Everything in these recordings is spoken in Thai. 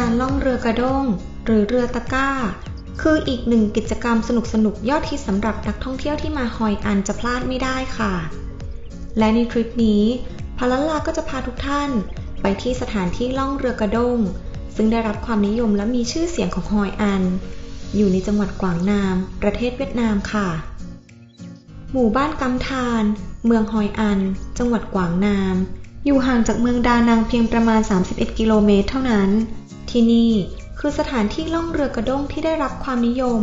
การล่องเรือกระด้ง หรือเรือตะกร้า คืออีกหนึ่งกิจกรรมสนุกๆยอดฮิตสำหรับนักท่องเที่ยวที่มาฮอยอันจะพลาดไม่ได้ค่ะ และในทริปนี้พาลลาก็จะพาทุกท่านไปที่สถานที่ล่องเรือกระด้ง ซึ่งได้รับความนิยมและมีชื่อเสียงของฮอยอัน อยู่ในจังหวัดกวางนาม ประเทศเวียดนามค่ะ หมู่บ้านกำธารเมืองฮอยอัน จังหวัดกวางนาม อยู่ห่างจากเมืองดานังเพียงประมาณ 31 กิโลเมตรเท่านั้น ที่นี่คือสถานที่ล่องเรือกระด้งที่ได้รับความนิยม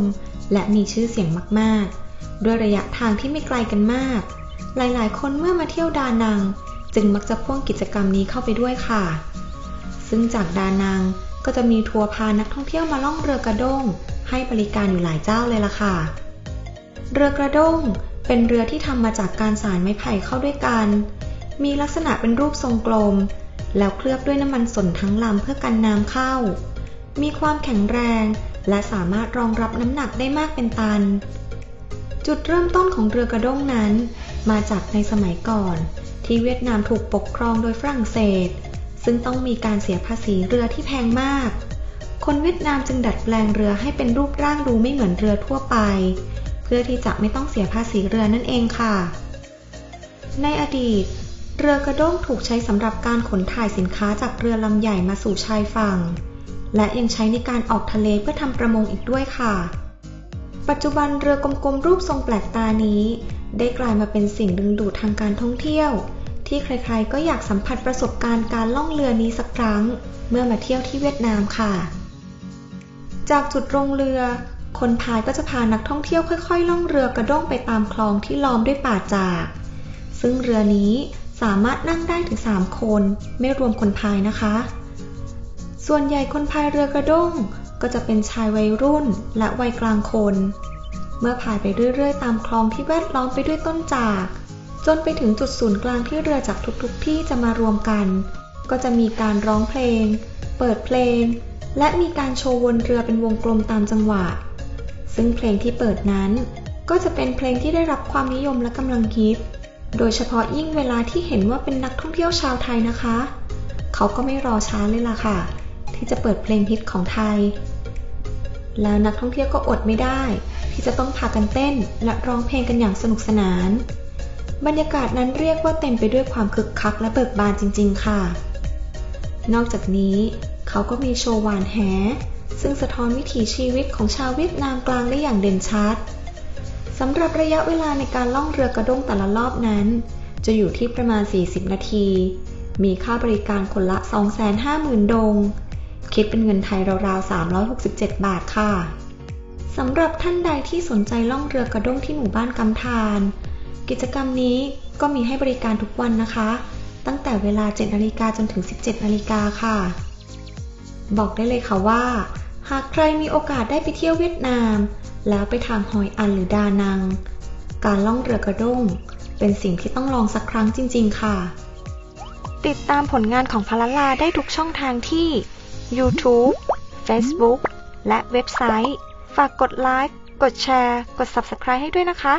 และมีชื่อเสียงมากๆ ด้วยระยะทางที่ไม่ไกลกันมาก หลายๆ คนเมื่อมาเที่ยวดานัง จึงมักจะพ่วงกิจกรรมนี้เข้าไปด้วยค่ะ ซึ่งจากดานังก็จะมีทัวร์พานักท่องเที่ยวมาล่องเรือกระด้ง ให้บริการอยู่หลายเจ้าเลยล่ะค่ะ เรือกระด้งเป็นเรือที่ทำมาจากการสานไม้ไผ่เข้าด้วยกัน มีลักษณะเป็นรูปทรงกลม แล้วเคลือบด้วยน้ำมันสนทั้งลำเพื่อกันน้ำเข้า มีความแข็งแรง และสามารถรองรับน้ำหนักได้มากเป็นตัน จุดเริ่มต้นของเรือกระด้งนั้น มาจากในสมัยก่อน ที่เวียดนามถูกปกครองโดยฝรั่งเศส ซึ่งต้องมีการเสียภาษีเรือที่แพงมาก คนเวียดนามจึงดัดแปลงเรือให้เป็นรูปร่างดูไม่เหมือนเรือทั่วไป เพื่อที่จะไม่ต้องเสียภาษีเรือนั่นเองค่ะในอดีต เรือกระด้งถูกใช้สำหรับการขนถ่ายสินค้าจากเรือลำใหญ่มาสู่ชายฝั่ง และยังใช้ในการออกทะเลเพื่อทำประมงอีกด้วยค่ะ ปัจจุบันเรือกลมๆรูปทรงแปลกตานี้ ได้กลายมาเป็นสิ่งดึงดูดทางการท่องเที่ยว ที่ใครๆ ก็อยากสัมผัสประสบการณ์การล่องเรือนี้สักครั้ง เมื่อมาเที่ยวที่เวียดนามค่ะ จากจุดลงเรือ คนพายก็จะพานักท่องเที่ยวค่อยๆ ล่องเรือกระด้งไปตามคลองที่ล้อมด้วยป่าจาก ซึ่งเรือนี้ สามารถนั่งได้ถึง 3 คน ไม่รวมคนพายนะคะ ส่วนใหญ่คนพายเรือกระด้งก็จะเป็นชายวัยรุ่นและวัยกลางคน เมื่อพายไปเรื่อยๆ ตามคลองที่แวดล้อมไปด้วยต้นจาก จนไปถึงจุดศูนย์กลางที่เรือจากทุกๆที่จะมารวมกัน ก็จะมีการร้องเพลง เปิดเพลง และมีการโชว์วนเรือเป็นวงกลมตามจังหวะ ซึ่งเพลงที่เปิดนั้น ก็จะเป็นเพลงที่ได้รับความนิยมและกำลังฮิต โดยเฉพาะยิ่งเวลาที่เห็นว่าเป็นนักท่องเที่ยวชาวไทยนะคะ เขาก็ไม่รอช้าเลยล่ะค่ะ ที่จะเปิดเพลงฮิตของไทย แล้วนักท่องเที่ยวก็อดไม่ได้ ที่จะต้องพากันเต้นและร้องเพลงกันอย่างสนุกสนาน บรรยากาศนั้นเรียกว่าเต็มไปด้วยความคึกคักและเบิกบานจริง ๆ ค่ะ นอกจากนี้เขาก็มีโชว์หวานแหซึ่งสะท้อนวิถีชีวิตของชาวเวียดนามกลางได้อย่างเด่นชัด สำหรับระยะเวลาในการล่องเรือกระด้งแต่ละรอบนั้น จะอยู่ที่ประมาณ 40 นาที มีค่าบริการคนละ 250,000 ดง คิดเป็นเงินไทยราวๆ 367 บาทค่ะ สำหรับท่านใดที่สนใจล่องเรือกระด้งที่หมู่บ้านกำธารกิจกรรมนี้ก็มีให้บริการทุกวันนะคะ ตั้งแต่เวลา 7 นาฬิกาจนถึง 17 นาฬิกาค่ะ บอกได้เลยค่ะว่า หากใครมีโอกาสได้ไปเที่ยวเวียดนาม แล้วไปทางฮอยอันหรือดานัง การล่องเรือกระด้ง เป็นสิ่งที่ต้องลองสักครั้งจริง ๆ ค่ะ ติดตามผลงานของพลลาได้ทุกช่องทางที่ YouTube Facebook และเว็บไซต์ ฝากกดไลค์ กดแชร์ กด Subscribe ให้ด้วยนะคะ